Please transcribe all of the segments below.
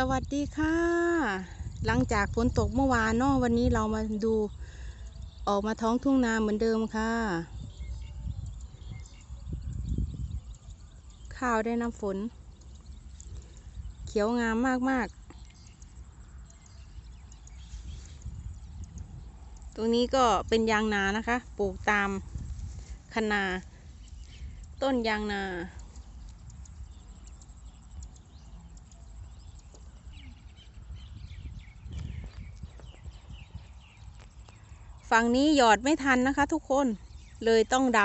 สวัสดีค่ะ หลังจากฝนตกเมื่อวานเนาะวันนี้เรามาดูออกมาท้องทุ่งนาเหมือนเดิมค่ะ ข้าวได้น้ำฝน เขียวงามมากๆ ตรงนี้ก็เป็นยางนานะคะ ปลูกตามคะนา ต้นยางนา ฝั่งนี้หยอดไม่ทันนะคะ ทุกคนเลยต้องด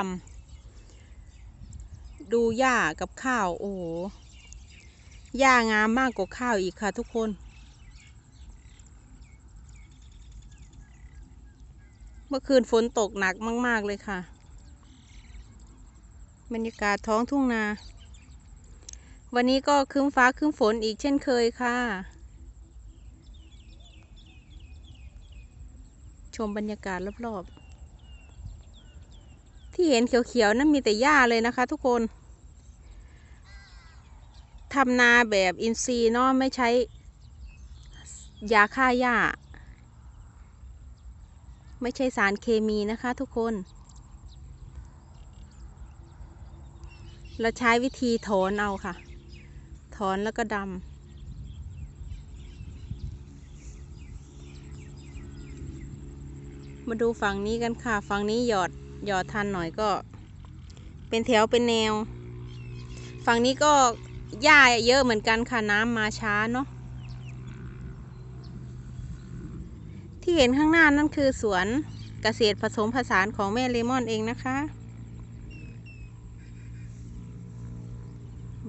ำดูหญ้ากับข้าวโอ้โหหญ้างามมากกว่าข้าวอีกค่ะ ทุกคน เมื่อคืนฝนตกหนักมาก ๆ เลยค่ะ บรรยากาศท้องทุ่งนา วันนี้ก็ครึ้มฟ้าครึ้มฝนอีกเช่นเคยค่ะ ชมบรรยากาศรอบๆ ที่เห็นเขียวๆนั่นมีแต่หญ้าเลยนะคะทุกคนทำนาแบบอินทรีย์เนาะไม่ใช้ยาฆ่าหญ้า ไม่ใช่สารเคมีนะคะทุกคน เราใช้วิธีถอนเอาค่ะ ถอนแล้วก็ดำ มาดูฝั่งนี้กันค่ะ ฝั่งนี้หยอดหยอดทันหน่อยก็ เป็นแถวเป็นแนว ฝั่งนี้ก็หญ้าเยอะเหมือนกันค่ะน้ำมาช้าเนาะที่เห็นข้างหน้านั่นคือสวนเกษตรผสมผสานของแม่เลมอนเองนะคะ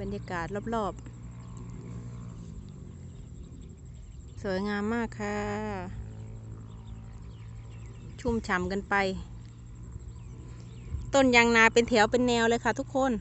บรรยากาศรอบๆ สวยงามมากค่ะ ชุ่มฉ่ำกันไป ต้นยางนาเป็นแถวเป็นแนวเลยค่ะทุกคน